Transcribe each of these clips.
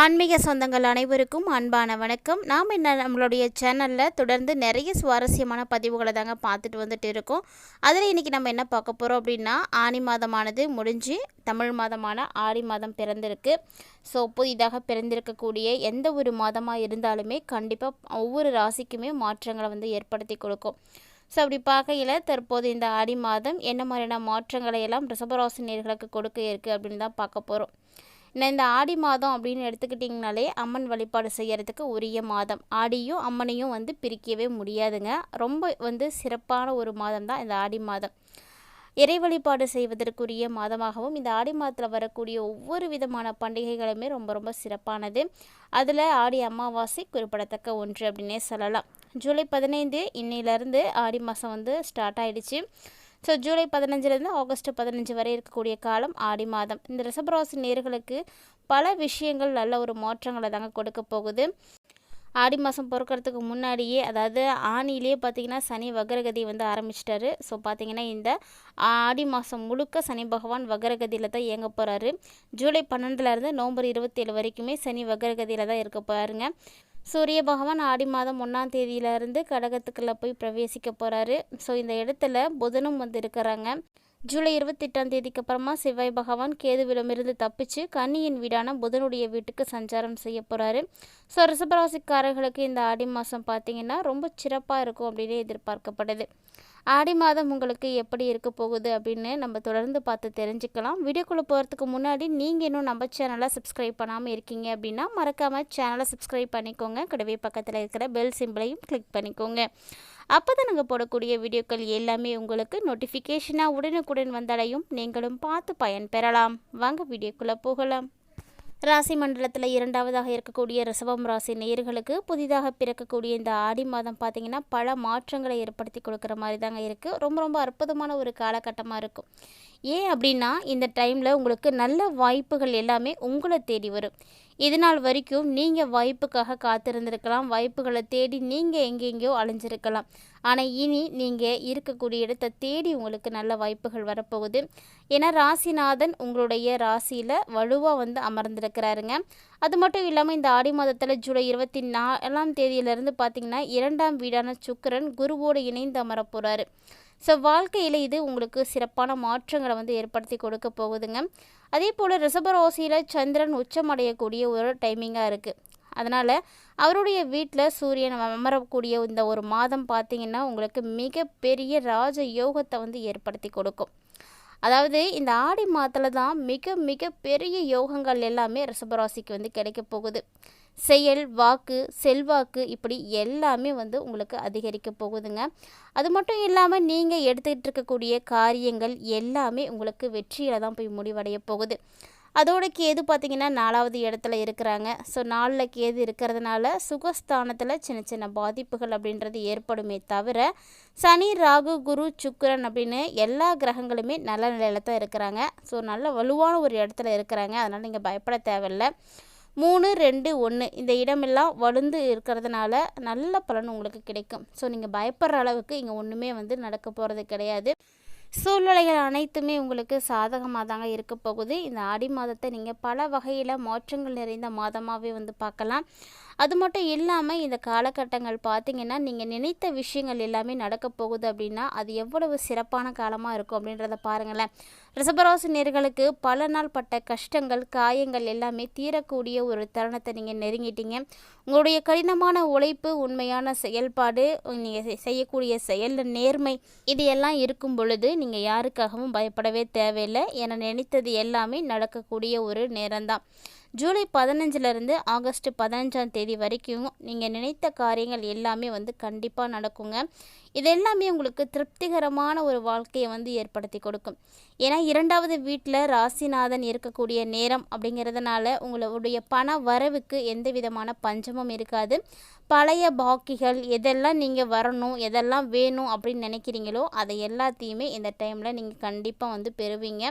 ஆன்மீக சொந்தங்கள் அனைவருக்கும் அன்பான வணக்கம். நாம் என்ன நம்மளுடைய சேனலில் தொடர்ந்து நிறைய சுவாரஸ்யமான பதிவுகளை தாங்க பார்த்துட்டு வந்துட்டு இருக்கோம். அதில் இன்றைக்கி நம்ம என்ன பார்க்க போகிறோம் அப்படின்னா ஆனி மாதமானது முடிஞ்சு தமிழ் மாதமான ஆடி மாதம் பிறந்திருக்கு. ஸோ புதிதாக பிறந்திருக்கக்கூடிய எந்த ஒரு மாதமாக இருந்தாலுமே கண்டிப்பாக ஒவ்வொரு ராசிக்குமே மாற்றங்களை வந்து ஏற்படுத்தி கொடுக்கும். ஸோ அப்படி பார்க்கையில் தற்போது இந்த ஆடி மாதம் என்ன மாதிரியான மாற்றங்களை எல்லாம் ரிஷபராசி நேர்களுக்கு கொடுக்க இருக்குது அப்படின்னு தான் பார்க்க போகிறோம் இந்த ஆடி மாதம் அப்படின்னு எடுத்துக்கிட்டிங்கனாலே அம்மன் வழிபாடு செய்கிறதுக்கு உரிய மாதம். ஆடியும் அம்மனையும் வந்து பிரிக்கவே முடியாதுங்க. ரொம்ப வந்து சிறப்பான ஒரு மாதம் தான் இந்த ஆடி மாதம். இறை வழிபாடு செய்வதற்குரிய மாதமாகவும் இந்த ஆடி மாதத்தில் வரக்கூடிய ஒவ்வொரு விதமான பண்டிகைகளுமே ரொம்ப ரொம்ப சிறப்பானது. அதில் ஆடி அமாவாசை குறிப்பிடத்தக்க ஒன்று அப்படின்னே சொல்லலாம். ஜூலை பதினைந்து இன்னிலேருந்து ஆடி மாதம் வந்து ஸ்டார்ட் ஆகிடுச்சு ஸோ ஜூலை பதினஞ்சிலிருந்து ஆகஸ்ட் பதினஞ்சு வரை இருக்கக்கூடிய காலம் ஆடி மாதம். இந்த ரிசபராசி நேர்களுக்கு பல விஷயங்கள் நல்ல ஒரு மாற்றங்களை தாங்க கொடுக்க போகுது. ஆடி மாதம் பிறக்கிறதுக்கு முன்னாடியே அதாவது ஆணிலேயே பார்த்திங்கன்னா சனி வக்ரகதி வந்து ஆரம்பிச்சிட்டாரு. ஸோ பார்த்திங்கன்னா இந்த ஆடி மாதம் முழுக்க சனி பகவான் வக்ரகதியில் தான் இயங்க போகிறாரு ஜூலை பன்னெண்டுலேருந்து நவம்பர் இருபத்தேழு வரைக்குமே சனி வக்ரகதியில் தான் இருக்க போகிறாருங்க சூரிய பகவான் ஆடி மாதம் ஒன்றாம் தேதியிலேருந்து கடகத்துக்குள்ளே போய் பிரவேசிக்க போகிறாரு ஸோ இந்த இடத்துல புதனும் வந்து இருக்கிறாங்க. ஜூலை இருபத்தெட்டாம் தேதிக்கு அப்புறமா செவ்வாய் பகவான் கேதுவிடமிருந்து தப்பிச்சு கன்னியின் வீடான புதனுடைய வீட்டுக்கு சஞ்சாரம் செய்ய போகிறாரு ஸோ ரிசபராசிக்காரர்களுக்கு இந்த ஆடி மாதம் பார்த்திங்கன்னா ரொம்ப சிறப்பாக இருக்கும் அப்படின்னு எதிர்பார்க்கப்படுது. ஆடி மாதம் உங்களுக்கு எப்படி இருக்க போகுது அப்படின்னு நம்ம தொடர்ந்து பார்த்து தெரிஞ்சுக்கலாம். வீடியோக்குள்ளே போகிறதுக்கு முன்னாடி நீங்கள் இன்னும் நம்ம சேனலை சப்ஸ்கிரைப் பண்ணாமல் இருக்கீங்க அப்படின்னா மறக்காமல் சேனலை சப்ஸ்கிரைப் பண்ணிக்கோங்க. கூடவே பக்கத்தில் இருக்கிற பெல் சிம்பிளையும் கிளிக் பண்ணிக்கோங்க. அப்போ தான் நாங்கள் போடக்கூடிய வீடியோக்கள் எல்லாமே உங்களுக்கு நோட்டிஃபிகேஷனாக உடனுக்குடன் வந்தடையும். நீங்களும் பார்த்து பயன் பெறலாம். வாங்க வீடியோக்குள்ளே போகலாம். ராசி மண்டலத்தில் இரண்டாவதாக இருக்கக்கூடிய ரிசவம் ராசி நேர்களுக்கு புதிதாக பிறக்கக்கூடிய இந்த ஆடி மாதம் பார்த்திங்கன்னா பல மாற்றங்களை ஏற்படுத்தி கொடுக்குற மாதிரி தாங்க இருக்குது ரொம்ப ரொம்ப அற்புதமான ஒரு காலகட்டமாக இருக்கும். ஏன் அப்படின்னா இந்த டைமில் உங்களுக்கு நல்ல வாய்ப்புகள் எல்லாமே உங்களை தேடி வரும். இது நாள் வரைக்கும் நீங்கள் வாய்ப்புக்காக காத்திருந்திருக்கலாம். வாய்ப்புகளை தேடி நீங்கள் எங்கெங்கேயோ அலைஞ்சிருக்கலாம். ஆனால் இனி நீங்கள் இருக்கக்கூடிய இடத்தை தேடி உங்களுக்கு நல்ல வாய்ப்புகள் வரப்போகுது. ஏன்னா ராசிநாதன் உங்களுடைய ராசியில் வலுவாக வந்து அமர்ந்திருக்கிறாருங்க. அது மட்டும் இல்லாமல் இந்த ஆடி மாதத்தில் ஜூலை இருபத்தி நாலாம் தேதியிலிருந்து பார்த்திங்கன்னா இரண்டாம் வீடான சுக்கரன் குருவோடு இணைந்து அமரப்போகிறாரு ஸோ வாழ்க்கையில் இது உங்களுக்கு சிறப்பான மாற்றங்களை வந்து ஏற்படுத்தி கொடுக்க போகுதுங்க. அதே போல் ரிஷபராசியில் சந்திரன் உச்சமடையக்கூடிய ஒரு டைமிங்காக இருக்குது அதனால் அவருடைய வீட்டில் சூரியன் அமரக்கூடிய இந்த ஒரு மாதம் பார்த்திங்கன்னா உங்களுக்கு மிகப்பெரிய ராஜ யோகத்தை வந்து ஏற்படுத்தி கொடுக்கும். அதாவது இந்த ஆடி மாதத்தில் தான் மிக மிக பெரிய யோகங்கள் எல்லாமே ரிஷபராசிக்கு வந்து கிடைக்க போகுது. செயல் வாக்கு செல்வாக்கு இப்படி எல்லாமே வந்து உங்களுக்கு அதிகரிக்க போகுதுங்க. அது மட்டும் இல்லாமல் நீங்கள் எடுத்துக்கிட்டு இருக்கக்கூடிய காரியங்கள் எல்லாமே உங்களுக்கு வெற்றியில் தான் போய் முடிவடைய போகுது. அதோட கேது பார்த்திங்கன்னா நாலாவது இடத்துல இருக்கிறாங்க. ஸோ நாலில் கேது இருக்கிறதுனால சுகஸ்தானத்தில் சின்ன சின்ன பாதிப்புகள் அப்படின்றது ஏற்படுமே தவிர சனி ராகு குரு சுக்கரன் அப்படின்னு எல்லா கிரகங்களுமே நல்ல நிலையில் தான் இருக்கிறாங்க. ஸோ நல்ல வலுவான ஒரு இடத்துல இருக்கிறாங்க. அதனால் நீங்கள் பயப்பட தேவையில்லை. மூணு ரெண்டு ஒன்று இந்த இடமெல்லாம் வலுந்து இருக்கிறதுனால நல்ல பலன் உங்களுக்கு கிடைக்கும். ஸோ நீங்கள் பயப்படுற அளவுக்கு இங்கே ஒன்றுமே வந்து நடக்க போகிறது கிடையாது. சூழ்நிலைகள் அனைத்துமே உங்களுக்கு சாதகமாக தாங்க இருக்க போகுது. இந்த ஆடி மாதத்தை நீங்கள் பல வகையில் மாற்றங்கள் நிறைந்த மாதமாகவே வந்து பார்க்கலாம். அது மட்டும் இல்லாமல் இந்த காலகட்டங்கள் பார்த்திங்கன்னா நீங்கள் நினைத்த விஷயங்கள் எல்லாமே நடக்க போகுது அப்படின்னா அது எவ்வளவு சிறப்பான காலமாக இருக்கும் அப்படின்றத பாருங்களேன். ரிசபராசி நேர்களுக்கு பல நாள் பட்ட கஷ்டங்கள் காயங்கள் எல்லாமே தீரக்கூடிய ஒரு தருணத்தை நீங்கள் நெருங்கிட்டீங்க. உங்களுடைய கடினமான உழைப்பு உண்மையான செயல்பாடு நீங்கள் செய்யக்கூடிய செயல் நேர்மை இது எல்லாம் இருக்கும் பொழுது நீங்கள் யாருக்காகவும் பயப்படவே தேவையில்லை. என நினைத்தது எல்லாமே நடக்கக்கூடிய ஒரு நேரம்தான். ஜூலை பதினஞ்சிலிருந்து ஆகஸ்ட் பதினஞ்சாம் தேதி வரைக்கும் நீங்கள் நினைத்த காரியங்கள் எல்லாமே வந்து கண்டிப்பாக நடக்குங்க. இது எல்லாமே உங்களுக்கு திருப்திகரமான ஒரு வாழ்க்கையை வந்து ஏற்படுத்தி கொடுக்கும். ஏன்னா இரண்டாவது வீட்டில் ராசிநாதன் இருக்கக்கூடிய நேரம் அப்படிங்கிறதுனால உங்களுடைய பண வரவுக்கு எந்த விதமான பஞ்சமும் இருக்காது. பழைய பாக்கிகள் எதெல்லாம் நீங்கள் வரணும் எதெல்லாம் வேணும் அப்படின்னு நினைக்கிறீங்களோ அதை எல்லாத்தையுமே இந்த டைமில் நீங்கள் கண்டிப்பாக வந்து பெறுவீங்க.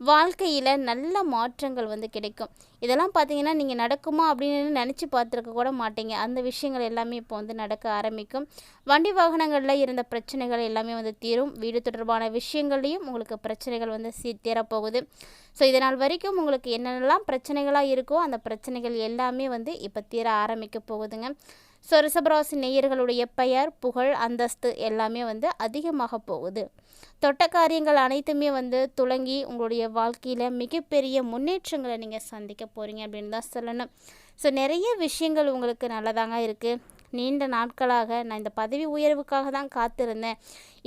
வாழ்க்கையில் நல்ல மாற்றங்கள் வந்து கிடைக்கும். இதெல்லாம் பார்த்தீங்கன்னா நீங்கள் நடக்குமா அப்படின்னு நினச்சி பார்த்துருக்க கூட மாட்டீங்க. அந்த விஷயங்கள் எல்லாமே இப்போ வந்து நடக்க ஆரம்பிக்கும். வண்டி வாகனங்களில் இருந்த பிரச்சனைகள் எல்லாமே வந்து தீரும். வீடு தொடர்பான விஷயங்கள்லையும் உங்களுக்கு பிரச்சனைகள் வந்து சீ தீரப்போகுது. ஸோ இதனால் வரைக்கும் உங்களுக்கு என்னென்னலாம் பிரச்சனைகளாக இருக்கோ அந்த பிரச்சனைகள் எல்லாமே வந்து இப்போ தீர ஆரம்பிக்க போகுதுங்க. ஸோ ரிஷபராசி நேயர்களுடைய பெயர் புகழ் அந்தஸ்து எல்லாமே வந்து அதிகமாக போகுது. தொட்ட காரியங்கள் அனைத்துமே வந்து துளங்கி உங்களுடைய வாழ்க்கையில் மிகப்பெரிய முன்னேற்றங்களை நீங்கள் சந்திக்க போகிறீங்க அப்படின்னு தான் சொல்லணும். ஸோ நிறைய விஷயங்கள் உங்களுக்கு நல்லதாங்க இருக்குது நீண்ட நாட்களாக நான் இந்த பதவி உயர்வுக்காக தான் காத்திருந்தேன்.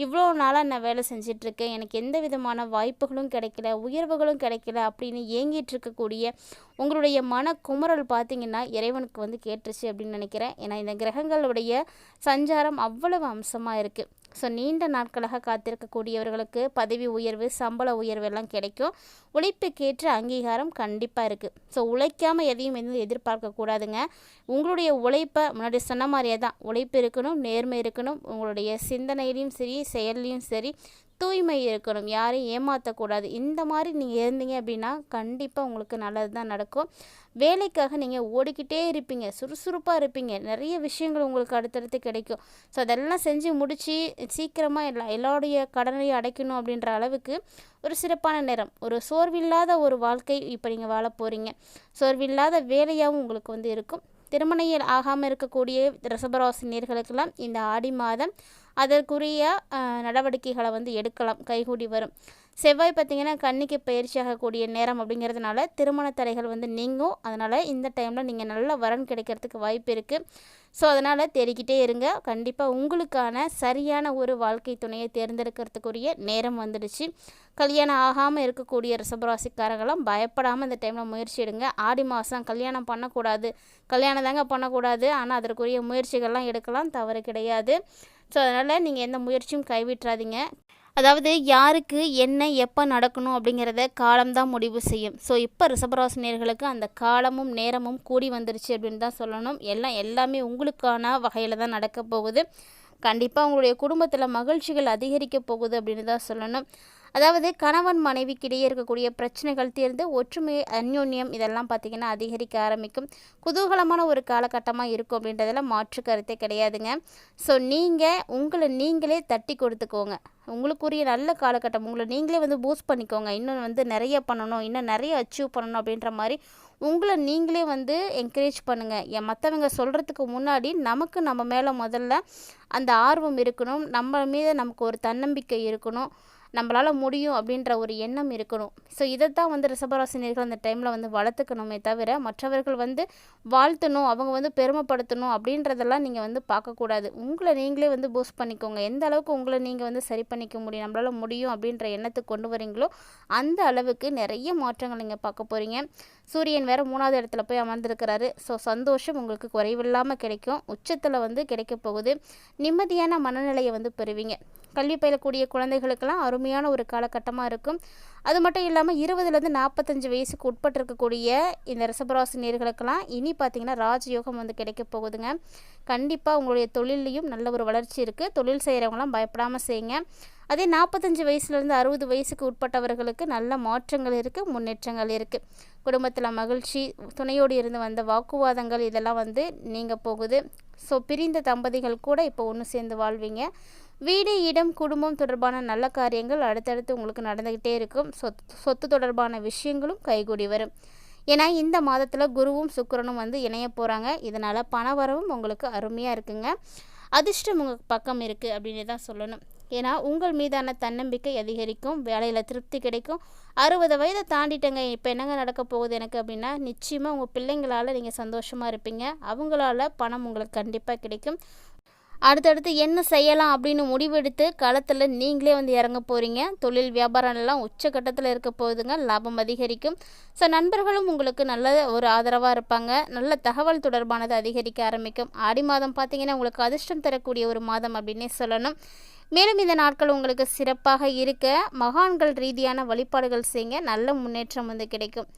இவ்வளோ நாளாக நான் வேலை செஞ்சிட்ருக்கேன். எனக்கு எந்த விதமான வாய்ப்புகளும் கிடைக்கல உயர்வுகளும் கிடைக்கல அப்படின்னு ஏங்கிட்டு இருக்கக்கூடிய உங்களுடைய மன குமரல் பார்த்திங்கன்னா இறைவனுக்கு வந்து கேட்டுருச்சு அப்படின்னு நினைக்கிறேன். ஏன்னா இந்த கிரகங்களுடைய சஞ்சாரம் அவ்வளவு அம்சமாக இருக்குது ஸோ நீண்ட நாட்களாக காத்திருக்கக்கூடியவர்களுக்கு பதவி உயர்வு சம்பள உயர்வு எல்லாம் கிடைக்கும். உழைப்புக்கேற்ற அங்கீகாரம் கண்டிப்பாக இருக்குது ஸோ உழைக்காமல் எதையும் எதுவும் எதிர்பார்க்கக்கூடாதுங்க உங்களுடைய உழைப்பை முன்னாடி சொன்ன மாதிரியே தான். உழைப்பு இருக்கணும் நேர்மை இருக்கணும். உங்களுடைய சிந்தனையிலையும் சரி செயல்லையும் சரி தூய்மை இருக்கணும் யாரையும் ஏமாற்றக்கூடாது இந்த மாதிரி நீங்கள் இருந்தீங்க அப்படின்னா கண்டிப்பாக உங்களுக்கு நல்லது தான் நடக்கும். வேலைக்காக நீங்கள் ஓடிக்கிட்டே இருப்பீங்க சுறுசுறுப்பாக இருப்பீங்க. நிறைய விஷயங்கள் உங்களுக்கு அடுத்தடுத்து கிடைக்கும். ஸோ அதெல்லாம் செஞ்சு முடித்து சீக்கிரமாக எல்லா எல்லாருடைய கடனையும் அடைக்கணும் அப்படின்ற அளவுக்கு ஒரு சிறப்பான நேரம். ஒரு சோர்வில்லாத ஒரு வாழ்க்கை இப்போ நீங்கள் வாழ போகிறீங்க சோர்வில்லாத வேலையாகவும் உங்களுக்கு வந்து இருக்கும். திருமணையில் ஆகாமல் இருக்கக்கூடிய ரிசபராசினியர்களுக்கெல்லாம் இந்த ஆடி மாதம் அதற்குரிய நடவடிக்கைகளை வந்து எடுக்கலாம் கைகூடி வரும். செவ்வாய் பார்த்திங்கன்னா கன்னிக்கு பயிற்சியாகக்கூடிய நேரம் அப்படிங்கிறதுனால திருமண தடைகள் வந்து நீங்கும். அதனால் இந்த டைமில் நீங்கள் நல்ல வரன் கிடைக்கிறதுக்கு வாய்ப்பு இருக்குது ஸோ அதனால் தேடிக்கிட்டே இருங்க. கண்டிப்பாக உங்களுக்கான சரியான ஒரு வாழ்க்கை துணையை தேர்ந்தெடுக்கிறதுக்குரிய நேரம் வந்துடுச்சு. கல்யாணம் ஆகாமல் இருக்கக்கூடிய ரிசபராசிக்காரங்களும் பயப்படாமல் இந்த டைமில் முயற்சி எடுங்க. ஆடி மாதம் கல்யாணம் பண்ணக்கூடாது. கல்யாணம் தாங்க பண்ணக்கூடாது. ஆனால் அதற்குரிய முயற்சிகள்லாம் எடுக்கலாம். தவறு கிடையாது. ஸோ அதனால் நீங்கள் எந்த முயற்சியும் கைவிட்டுறாதீங்க. அதாவது யாருக்கு என்ன எப்போ நடக்கணும் அப்படிங்கிறத காலம்தான் முடிவு செய்யும். ஸோ இப்போ ரிசபராசினியர்களுக்கு அந்த காலமும் நேரமும் கூடி வந்துருச்சு அப்படின்னு தான் சொல்லணும். எல்லாம் எல்லாமே உங்களுக்கான வகையில் தான் நடக்க போகுது. கண்டிப்பாக உங்களுடைய குடும்பத்தில் மகிழ்ச்சிகள் அதிகரிக்க போகுது அப்படின்னு தான் சொல்லணும். அதாவது கணவன் மனைவிக்கிடையே இருக்கக்கூடிய பிரச்சனைகள் தீர்ந்து ஒற்றுமை அந்யோன்யம் இதெல்லாம் பார்த்திங்கன்னா அதிகரிக்க ஆரம்பிக்கும். குதூகலமான ஒரு காலகட்டமாக இருக்கும் அப்படின்றதில் மாற்று கருத்தே கிடையாதுங்க. ஸோ நீங்கள் உங்களை நீங்களே தட்டி கொடுத்துக்கோங்க. உங்களுக்குரிய நல்ல காலகட்டம் உங்களை நீங்களே வந்து பூஸ்ட் பண்ணிக்கோங்க. இன்னும் வந்து நிறைய பண்ணணும் இன்னும் நிறைய அச்சீவ் பண்ணணும் அப்படின்ற மாதிரி உங்களை நீங்களே வந்து என்கரேஜ் பண்ணுங்கள் என் மற்றவங்க சொல்கிறதுக்கு முன்னாடி நமக்கு நம்ம மேலே முதல்ல அந்த ஆர்வம் இருக்கணும். நம்ம மீது நமக்கு ஒரு தன்னம்பிக்கை இருக்கணும். நம்மளால் முடியும் அப்படின்ற ஒரு எண்ணம் இருக்கணும். ஸோ இதை தான் வந்து ரிசபராசினியர்கள் அந்த டைமில் வந்து வளர்த்துக்கணுமே தவிர மற்றவர்கள் வந்து வாழ்த்தணும் அவங்க வந்து பெருமைப்படுத்தணும் அப்படின்றதெல்லாம் நீங்கள் வந்து பார்க்கக்கூடாது. உங்களை நீங்களே வந்து பூஸ்ட் பண்ணிக்கோங்க. எந்த அளவுக்கு உங்களை நீங்கள் வந்து சரி பண்ணிக்க முடியும் நம்மளால் முடியும் அப்படின்ற எண்ணத்துக்கு கொண்டு வரீங்களோ அந்த அளவுக்கு நிறைய மாற்றங்கள் நீங்கள் பார்க்க போகிறீங்க சூரியன் வேறு மூணாவது இடத்துல போய் அமர்ந்திருக்கிறாரு. ஸோ சந்தோஷம் உங்களுக்கு குறைவில்லாமல் கிடைக்கும். உச்சத்தில் வந்து கிடைக்க போகுது. நிம்மதியான மனநிலையை வந்து பெறுவீங்க. கல்வி பயிலக்கூடிய குழந்தைகளுக்கெல்லாம் அருமையான ஒரு காலகட்டமாக இருக்கும். அது மட்டும் இல்லாமல் இருபதுலேருந்து நாற்பத்தஞ்சு வயசுக்கு உட்பட்டிருக்கக்கூடிய இந்த ரசபராசி நேர்களுக்கெல்லாம் இனி பார்த்தீங்கன்னா ராஜயோகம் வந்து கிடைக்க போகுதுங்க. கண்டிப்பாக உங்களுடைய தொழிலையும் நல்ல ஒரு வளர்ச்சி இருக்குது தொழில் செய்கிறவங்களாம் பயப்படாமல் செய்யுங்க. அதே நாற்பத்தஞ்சு வயசுலேருந்து அறுபது வயசுக்கு உட்பட்டவர்களுக்கு நல்ல மாற்றங்கள் இருக்குது முன்னேற்றங்கள் இருக்குது குடும்பத்தில் மகிழ்ச்சி துணையோடு இருந்து வந்த வாக்குவாதங்கள் இதெல்லாம் வந்து நீங்கள் போகுது. ஸோ பிரிந்த தம்பதிகள் கூட இப்போ ஒன்று சேர்ந்து வாழ்வீங்க. வீடு இடம் குடும்பம் தொடர்பான நல்ல காரியங்கள் அடுத்தடுத்து உங்களுக்கு நடந்துக்கிட்டே இருக்கும். சொத்து சொத்து தொடர்பான விஷயங்களும் கைகூடி வரும். ஏன்னா இந்த மாதத்தில் குருவும் சுக்கரனும் வந்து இணைய போகிறாங்க இதனால் பணவரவும் உங்களுக்கு அருமையாக இருக்குங்க. அதிர்ஷ்டம் உங்கள் பக்கம் இருக்குது அப்படின்னு தான் சொல்லணும். ஏன்னா உங்கள் மீதான தன்னம்பிக்கை அதிகரிக்கும். வேலையில் திருப்தி கிடைக்கும். அறுபது வயதை தாண்டிட்டங்க. இப்போ என்னங்க நடக்க போகுது எனக்கு அப்படின்னா நிச்சயமாக உங்கள் பிள்ளைங்களால் நீங்கள் சந்தோஷமாக இருப்பீங்க. அவங்களால பணம் உங்களுக்கு கண்டிப்பாக கிடைக்கும். அடுத்தடுத்து என்ன செய்யலாம் அப்படின்னு முடிவெடுத்து களத்தில் நீங்களே வந்து இறங்க போகிறீங்க தொழில் வியாபாரம் எல்லாம் உச்சக்கட்டத்தில் இருக்க போகுதுங்க. லாபம் அதிகரிக்கும். ஸோ நண்பர்களும் உங்களுக்கு நல்ல ஒரு ஆதரவாக இருப்பாங்க. நல்ல தகவல் தொடர்பானது அதிகரிக்க ஆரம்பிக்கும். ஆடி மாதம் பார்த்தீங்கன்னா உங்களுக்கு அதிர்ஷ்டம் தரக்கூடிய ஒரு மாதம் அப்படின்னே சொல்லணும். மேலும் இந்த நாட்கள் உங்களுக்கு சிறப்பாக இருக்க. மகான்கள் ரீதியான வழிபாடுகள் செய்யுங்க நல்ல முன்னேற்றம் வந்து கிடைக்கும்.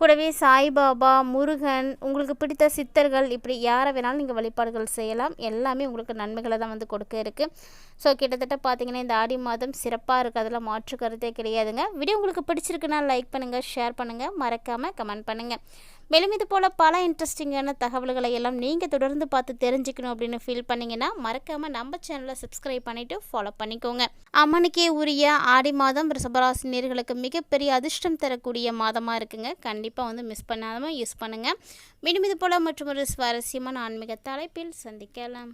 கூடவே சாய்பாபா முருகன் உங்களுக்கு பிடித்த சித்தர்கள் இப்படி யாரை வேணாலும் நீங்கள் வழிபாடுகள் செய்யலாம். எல்லாமே உங்களுக்கு நன்மைகளை தான் வந்து கொடுக்க இருக்குது ஸோ கிட்டத்தட்ட பார்த்தீங்கன்னா இந்த ஆடி மாதம் சிறப்பாக இருக்குது அதில் மாற்று கருத்தே கிடையாதுங்க. வீடியோ உங்களுக்கு பிடிச்சிருக்குன்னா லைக் பண்ணுங்கள் ஷேர் பண்ணுங்கள் மறக்காமல் கமெண்ட் பண்ணுங்கள் மேலும் இது போல் பல இன்ட்ரெஸ்டிங்கான தகவல்களை எல்லாம் நீங்கள் தொடர்ந்து பார்த்து தெரிஞ்சுக்கணும் அப்படின்னு ஃபீல் பண்ணிங்கன்னா மறக்காமல் நம்ம சேனலை சப்ஸ்கிரைப் பண்ணிவிட்டு ஃபாலோ பண்ணிக்கோங்க. அம்மனுக்கே உரிய ஆடி மாதம் ரிசபராசினியர்களுக்கு மிகப்பெரிய அதிர்ஷ்டம் தரக்கூடிய மாதமாக இருக்குங்க. கண்டிப்பாக வந்து மிஸ் பண்ணாமல் யூஸ் பண்ணுங்கள் மீண்டும் இது போல் மற்றும் ஒரு சுவாரஸ்யமான ஆன்மீக தலைப்பில் சந்திக்கலாம்.